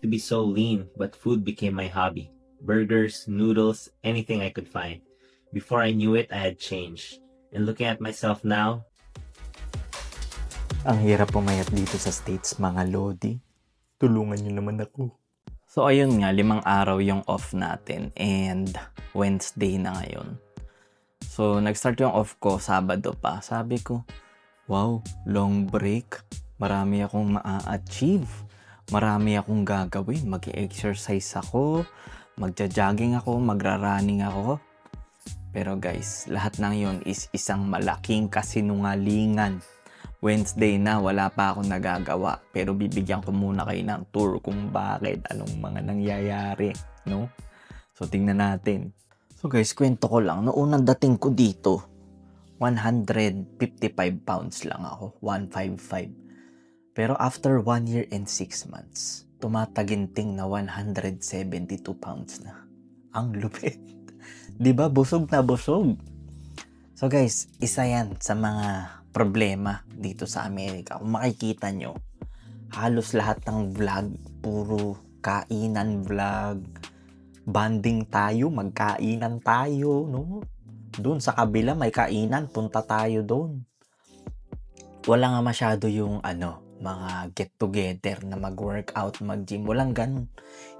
to be so lean, but food became my hobby. Burgers, noodles, anything I could find. Before I knew it, I had changed. And looking at myself now, Ang hirap pumayat dito sa States, mga Lodi. Tulungan nyo naman ako. So ayun nga, limang araw yung off natin and Wednesday na ngayon. So nag-start yung off ko Sabado pa. Sabi ko, wow, long break. Marami akong maa-achieve. Marami akong gagawin. Mag-exercise ako, magja-jogging ako, magra-running ako. Pero guys, lahat ng yun is isang malaking kasinungalingan. Wednesday na, wala pa akong nagagawa. Pero bibigyan ko muna kayo ng tour kung bakit, anong mga nangyayari, no? So, tingnan natin. So guys, kwento ko lang, noong unang dating ko dito, 155 pounds lang ako, 155. Pero after 1 year and 6 months, tumataginting na 172 pounds na. Ang lupit. 'Di ba busog na busog? So guys, isa yan sa mga problema dito sa Amerika. Kung makikita nyo, halos lahat ng vlog, puro kainan vlog, banding tayo, magkainan tayo, no? Doon sa kabila may kainan, punta tayo doon. Wala nga masyado yung ano, mga get together na mag-workout, mag-gym. Walang ganun.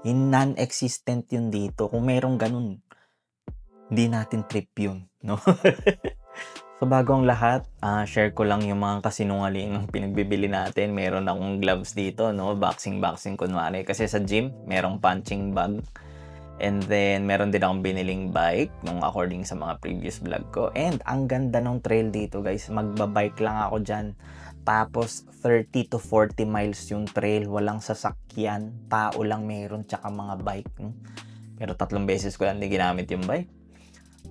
In non-existent yun dito. Kung merong ganun, hindi natin trip yun, no? So bago ang lahat, ah, share ko lang yung mga kasinungaling ng pinagbibili natin. Meron akong gloves dito, no? Boxing-boxing kunwari. Kasi sa gym, merong punching bag. And then, meron din akong biniling bike nung according sa mga previous vlog ko. And ang ganda ng trail dito, guys. Magbabike lang ako dyan. Tapos, 30 to 40 miles yung trail. Walang sasakyan. Tao lang meron, tsaka mga bike. No? Pero tatlong beses ko lang din ginamit yung bike.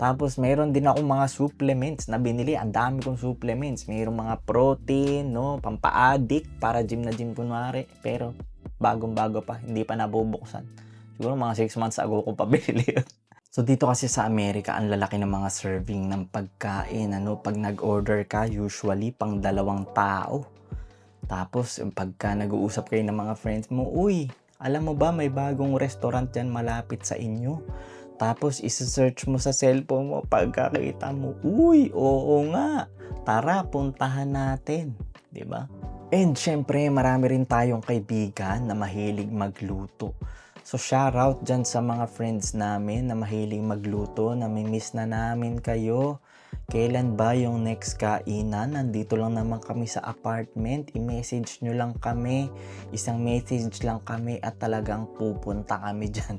Tapos, meron din ako mga supplements na binili. Ang dami kong supplements. Mayroong mga protein, no? Pampa-addict para gym na gym kunwari. Pero, bagong-bago pa. Hindi pa nabubuksan. Siguro mga 6 months ago ko pa binili yun. So, dito kasi sa Amerika, ang lalaki ng mga serving ng pagkain. Ano? Pag nag-order ka, usually pang dalawang tao. Tapos, pagka nag-uusap kayo ng mga friends mo, Uy, alam mo ba may bagong restaurant dyan malapit sa inyo? Tapos, isa-search mo sa cellphone mo, pagkakita mo, uy, oo nga, tara, puntahan natin. ba? And syempre, marami rin tayong kaibigan na mahilig magluto. So, shoutout dyan sa mga friends namin na mahilig magluto, na may miss na namin kayo. Kailan ba yung next kainan? Nandito lang naman kami sa apartment. I-message nyo lang kami. Isang message lang kami at talagang pupunta kami dyan.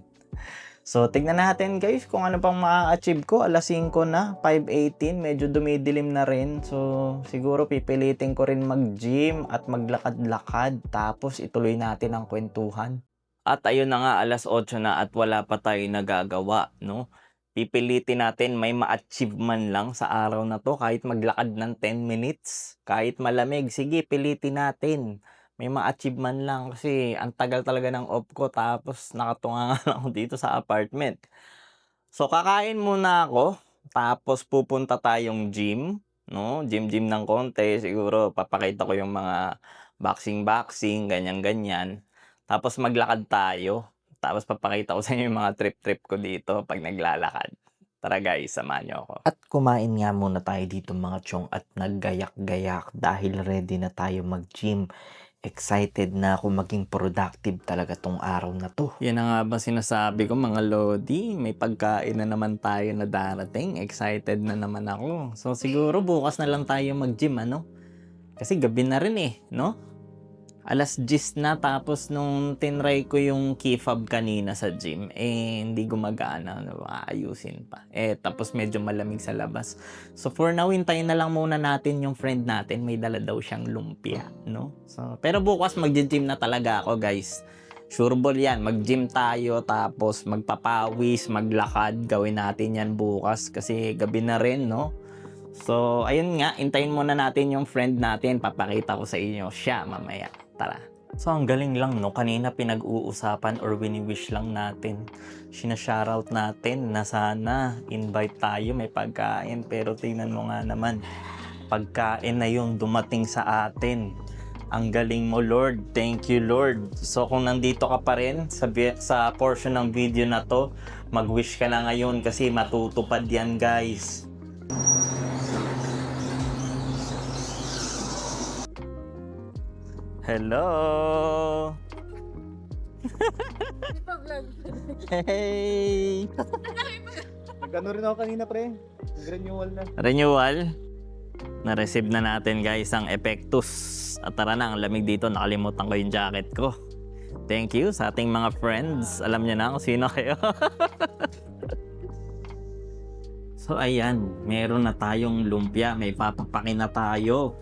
So, tignan natin guys kung ano pang ma-achieve ko. Alas 5 na, 5.18. Medyo dumidilim na rin. So, siguro pipilitin ko rin mag-gym at maglakad-lakad. Tapos, ituloy natin ang kwentuhan. At ayun na nga, alas 8 na at wala pa tayo nagagawa, no? Pipilitin natin may ma-achieve man lang sa araw na to kahit maglakad ng 10 minutes. Kahit malamig, sige, pilitin natin may ma-achieve man lang kasi ang tagal talaga ng off ko tapos nakatunga nga ako dito sa apartment. So kakain muna ako tapos pupunta tayong gym, no? Gym-gym ng konti, siguro papakita ko yung mga boxing-boxing, ganyan-ganyan. Tapos maglakad tayo. Tapos papakita ko sa inyo yung mga trip-trip ko dito pag naglalakad. Tara guys, samahan niyo ako. At kumain nga muna tayo dito mga chong at naggayak-gayak dahil ready na tayo mag-gym excited na ako maging productive talaga tong araw na to. Yan na nga ba sinasabi ko mga Lodi, may pagkain na naman tayo na darating. Excited na naman ako. So siguro bukas na lang tayo mag-gym ano? Kasi gabi na rin eh, no? Alas 10 na tapos nung tinry ko yung keyfob kanina sa gym, eh hindi gumagana, ano, ayusin pa. Eh tapos medyo malamig sa labas. So for now, hintayin na lang muna natin yung friend natin, may dala daw siyang lumpia, no? So pero bukas magji-gym na talaga ako, guys. Sure ball yan, mag-gym tayo tapos magpapawis, maglakad, gawin natin yan bukas kasi gabi na rin, no? So, ayun nga, hintayin muna natin yung friend natin. Papakita ko sa inyo siya mamaya. Tara. So, ang galing lang, no? Kanina pinag-uusapan or wini-wish lang natin. Sina-shoutout natin na sana invite tayo, may pagkain. Pero tingnan mo nga naman, pagkain na yung dumating sa atin. Ang galing mo, Lord. Thank you, Lord. So, kung nandito ka pa rin sa, sa portion ng video na to, mag-wish ka na ngayon kasi matutupad yan, guys. Hello! Hey! Gano'n rin ako kanina, pre. Renewal na. Renewal. Na-receive na natin guys ang Epectus. At tara na, ang lamig dito. Nakalimutan ko yung jacket ko. Thank you sa ating mga friends. Alam niyo na kung sino kayo. so ayan, meron na tayong lumpia. May papapakin na tayo.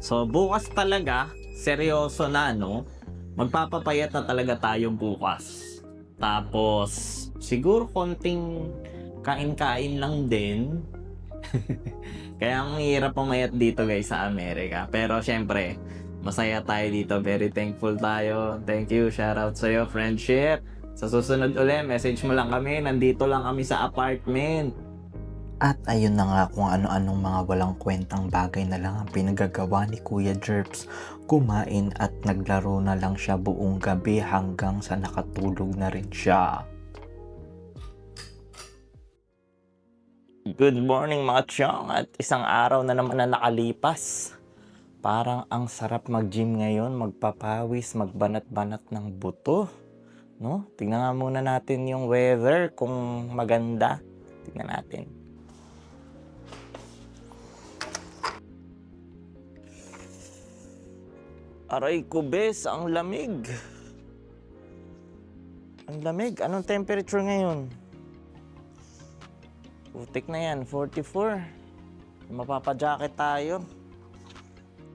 So bukas talaga, seryoso na no? Magpapapayat na talaga tayo bukas. Tapos, siguro konting kain-kain lang din. Kaya ang hirap pumayat dito guys sa Amerika. Pero syempre, masaya tayo dito. Very thankful tayo. Thank you. Shout out sa'yo, friendship. Sa susunod uli, message mo lang kami. Nandito lang kami sa apartment. At ayun na nga kung ano-anong mga walang kwentang bagay na lang ang pinagagawa ni Kuya Jerps. Kumain at naglaro na lang siya buong gabi hanggang sa nakatulog na rin siya. Good morning mga chong at isang araw na naman na nakalipas. Parang ang sarap mag-gym ngayon, magpapawis, magbanat-banat ng buto. No? Tingnan nga muna natin yung weather kung maganda. Tingnan natin. Aray ko bes, ang lamig. Ang lamig. Anong temperature ngayon? Putik na yan, 44. Mapapajacket tayo.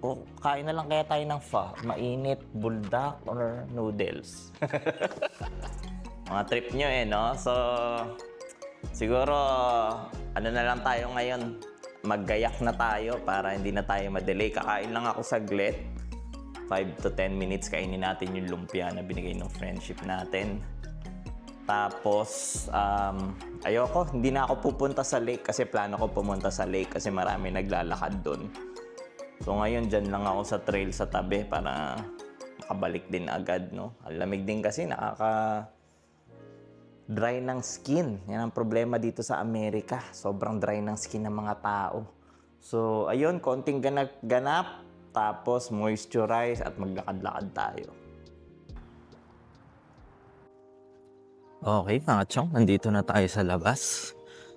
O kain na lang kaya tayo ng pho. Mainit, buldak, or noodles. Mga trip nyo eh, no? So, siguro, ano na lang tayo ngayon? Maggayak na tayo para hindi na tayo madelay. Kakain lang ako saglit. 5 to 10 minutes kainin natin yung lumpia na binigay ng friendship natin. Tapos, um, ayoko, hindi na ako pupunta sa lake kasi plano ko pumunta sa lake kasi marami naglalakad doon. So ngayon, dyan lang ako sa trail sa tabi para makabalik din agad, no? Ang lamig din kasi, nakaka dry ng skin. Yan ang problema dito sa Amerika. Sobrang dry ng skin ng mga tao. So, ayun, konting ganap-ganap, tapos moisturize at maglakad-lakad tayo. Okay, mga chong, nandito na tayo sa labas.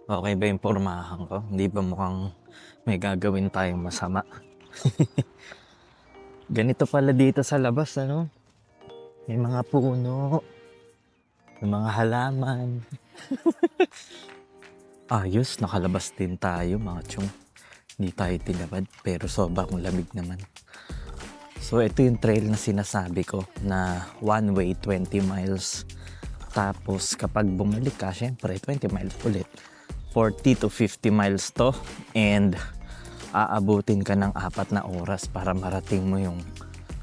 Okay ba yung pormahan ko? Hindi ba mukhang may gagawin tayong masama? Ganito pala dito sa labas, ano? May mga puno, may mga halaman. Ayos, nakalabas din tayo, mga chong. Hindi tayo tinabad, pero sobrang lamig naman. So, ito yung trail na sinasabi ko na one way 20 miles. Tapos kapag bumalik ka, syempre 20 miles ulit. 40 to 50 miles to and aabutin ka ng apat na oras para marating mo yung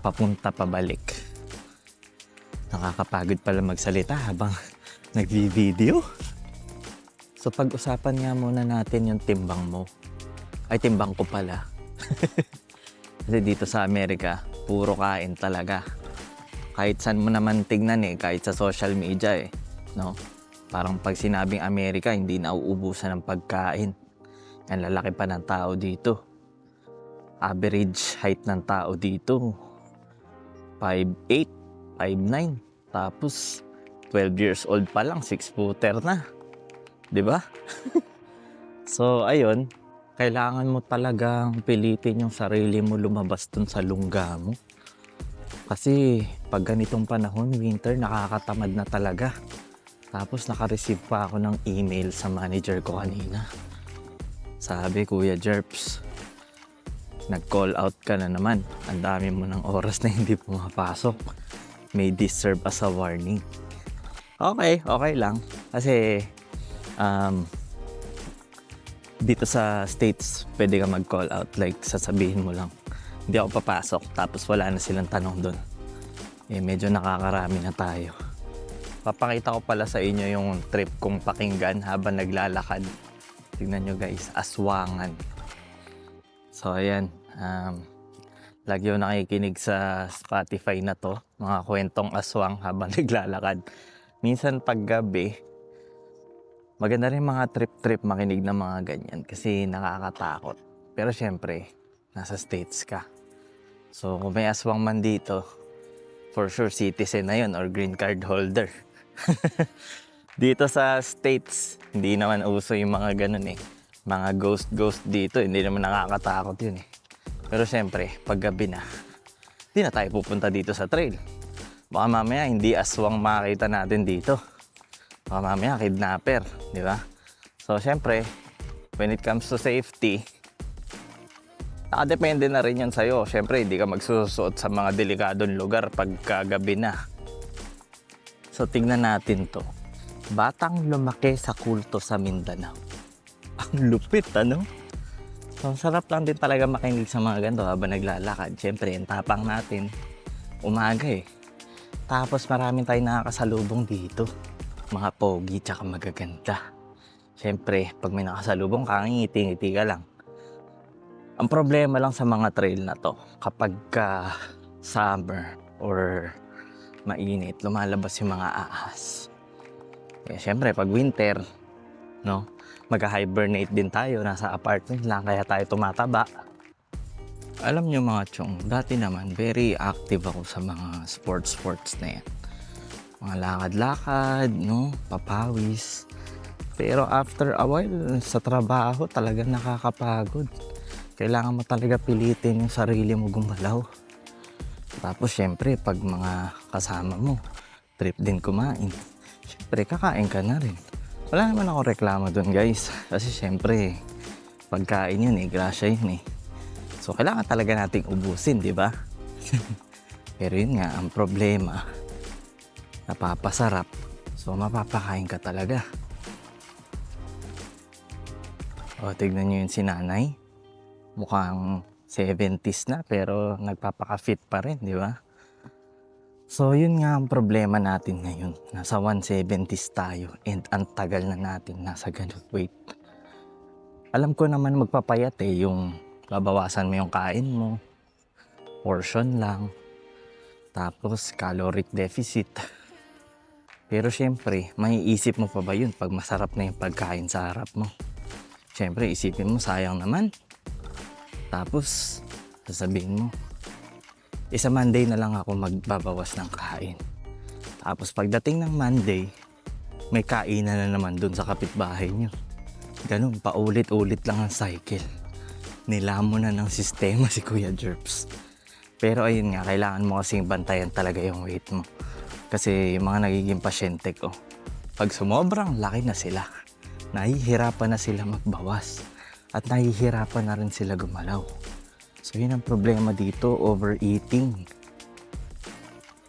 papunta pabalik. Nakakapagod pala magsalita habang nagvi-video. So pag-usapan nga muna natin yung timbang mo. Ay, timbang ko pala. Kasi dito sa Amerika, puro kain talaga kahit saan mo naman tignan eh, kahit sa social media eh, no? Parang pag sinabing Amerika, hindi na uubusan ng pagkain. Ang lalaki pa ng tao dito. Average height ng tao dito, 5'8", 5'9". Tapos, 12 years old pa lang, 6 footer na. 'Di ba? so, ayun, kailangan mo talagang pilitin yung sarili mo lumabas dun sa lungga mo. Kasi pag ganitong panahon, winter, nakakatamad na talaga. Tapos naka-receive pa ako ng email sa manager ko kanina. Sabi, Kuya Jerps, nag-call out ka na naman. Ang dami mo ng oras na hindi pumapasok. May this serve as a warning. Okay, okay lang. Kasi um, dito sa States, pwede ka mag-call out. Like, sasabihin mo lang, hindi ako papasok. Tapos wala na silang tanong doon. Eh, medyo nakakarami na tayo. Papakita ko pala sa inyo yung trip kong pakinggan habang naglalakad. Tingnan nyo guys, aswangan. So, ayan. Um, Lagi ako nakikinig sa Spotify na to, mga kwentong aswang habang naglalakad. Minsan pag gabi, maganda rin mga trip-trip makinig ng mga ganyan kasi nakakatakot. Pero syempre, nasa states ka. So kung may aswang man dito, for sure citizen na yun or green card holder. dito sa states, hindi naman uso yung mga ganun eh. Mga ghost-ghost dito, hindi naman nakakatakot yun eh. Pero syempre, pag gabi na, hindi na tayo pupunta dito sa trail. Baka mamaya hindi aswang makita natin dito. Baka mamaya kidnapper, di ba? So syempre, when it comes to safety, nakadepende na rin yan sa'yo. Syempre, hindi ka magsusuot sa mga delikadong lugar pagka gabi na. So tingnan natin to. Batang lumaki sa kulto sa Mindanao. Ang lupit, ano? So, sarap lang din talaga makinig sa mga ganito habang naglalakad. Siyempre, yung tapang natin, umaga eh. Tapos maraming tayong nakakasalubong dito. Mga pogi tsaka magaganda. Siyempre, pag may nakasalubong ka, ngiti-ngiti ka lang. Ang problema lang sa mga trail na to, kapag ka summer or mainit, lumalabas yung mga ahas. Kaya siyempre, pag winter, no, mag-hibernate din tayo. Nasa apartment lang, kaya tayo tumataba. Alam nyo mga chong, dati naman, very active ako sa mga sports-sports na yan. Mga lakad-lakad, no? Papawis. Pero after a while, sa trabaho, talaga nakakapagod. Kailangan mo talaga pilitin yung sarili mo gumalaw. Tapos syempre, pag mga kasama mo, trip din kumain. Syempre, kakain ka na rin. Wala naman ako reklamo doon guys. Kasi syempre, pagkain yun eh, grasya yun eh. So, kailangan talaga nating ubusin, di ba? Pero yun nga, ang problema, napapasarap. So, mapapakain ka talaga. O, tignan nyo yung sinanay. Mukhang 70s na, pero nagpapaka-fit pa rin, di ba? So, yun nga ang problema natin ngayon. Nasa 170s tayo and ang tagal na natin nasa ganun weight. Alam ko naman magpapayat eh, yung babawasan mo yung kain mo, portion lang, tapos caloric deficit. Pero syempre, maiisip mo pa ba yun pag masarap na yung pagkain sa harap mo? Syempre, isipin mo, sayang naman. Tapos, sasabihin mo, isa Monday na lang ako magbabawas ng kain. Tapos pagdating ng Monday, may kainan na naman dun sa kapitbahay nyo. Ganun, paulit-ulit lang ang cycle. Nilamo na ng sistema si Kuya Jerps. Pero ayun nga, kailangan mo kasing bantayan talaga yung weight mo. Kasi yung mga nagiging pasyente ko, pag sumobrang laki na sila, nahihirapan na sila magbawas. At nahihirapan na rin sila gumalaw. So yun ang problema dito, overeating.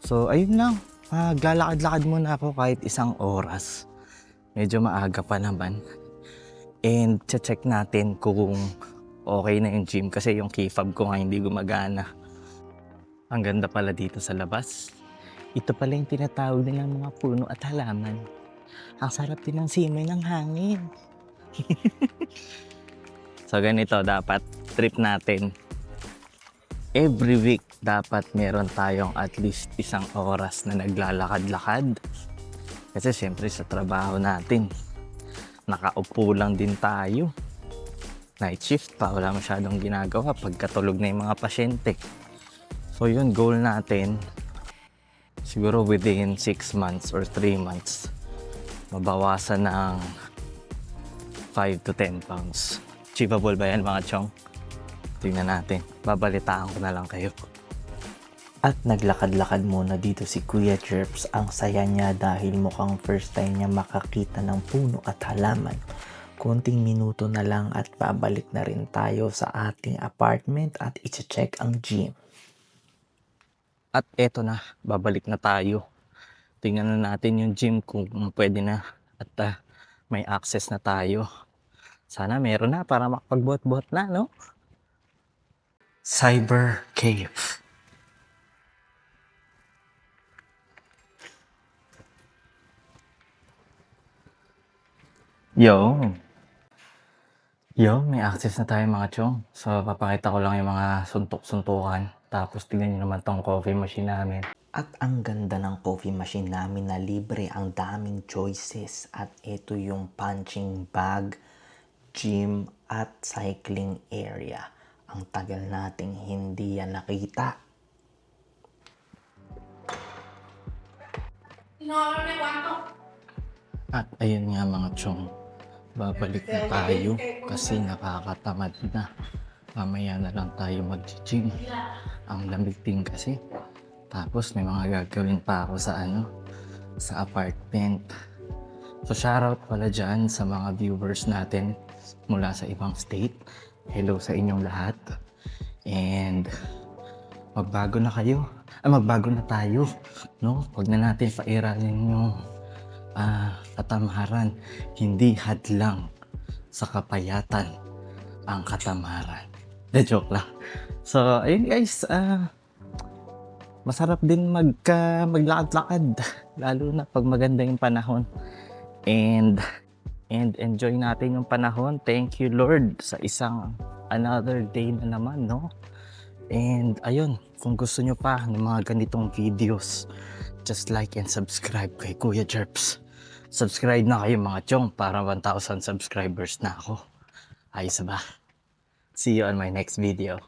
So ayun lang, maglalakad-lakad muna ako kahit isang oras. Medyo maaga pa naman. And check natin kung okay na yung gym kasi yung keyfob ko nga hindi gumagana. Ang ganda pala dito sa labas. Ito pala yung tinatawag nilang mga puno at halaman. Ang sarap din ng simoy ng hangin. so ganito dapat trip natin every week dapat meron tayong at least isang oras na naglalakad-lakad. Kasi siyempre sa trabaho natin, nakaupo lang din tayo. Night shift pa, wala masyadong ginagawa pagkatulog na yung mga pasyente. So yun, goal natin, siguro within 6 months or 3 months, mabawasan ng 5 to 10 pounds. Achievable ba yan mga chong? Tingnan natin. Babalitaan ko na lang kayo. At naglakad-lakad muna dito si Kuya Jerps. Ang saya niya dahil mukhang first time niya makakita ng puno at halaman. Konting minuto na lang at babalik na rin tayo sa ating apartment at i-check ang gym. At eto na, babalik na tayo. Tingnan na natin yung gym kung pwede na at ah, may access na tayo. Sana meron na para makapagbuhat-buhat na, no? Cyber Cave. Yo. Yo, may access na tayo mga chong. So, papakita ko lang yung mga suntok-suntukan. Tapos tingnan nyo naman tong coffee machine namin. At ang ganda ng coffee machine namin na libre ang daming choices at ito yung punching bag, gym at cycling area. Ang tagal nating hindi yan nakita. At ayun nga mga chong, babalik na tayo kasi nakakatamad na. Mamaya na lang tayo mag-gym. Ang lamig din kasi. Tapos may mga gagawin pa ako sa ano, sa apartment. So shoutout pala dyan sa mga viewers natin mula sa ibang state. Hello sa inyong lahat. And magbago na kayo. Ah, magbago na tayo. No? Huwag na natin pairalin yung ah, katamaran. Hindi hadlang sa kapayatan ang katamaran. De joke lang. So, ayun guys, ah, masarap din magka maglakad-lakad lalo na pag maganda yung panahon. And and enjoy natin yung panahon. Thank you Lord sa isang another day na naman, no? And ayun, kung gusto nyo pa ng mga ganitong videos, just like and subscribe kay Kuya Jerps. Subscribe na kayo mga chong para 1,000 subscribers na ako. Ayos ba? See you on my next video.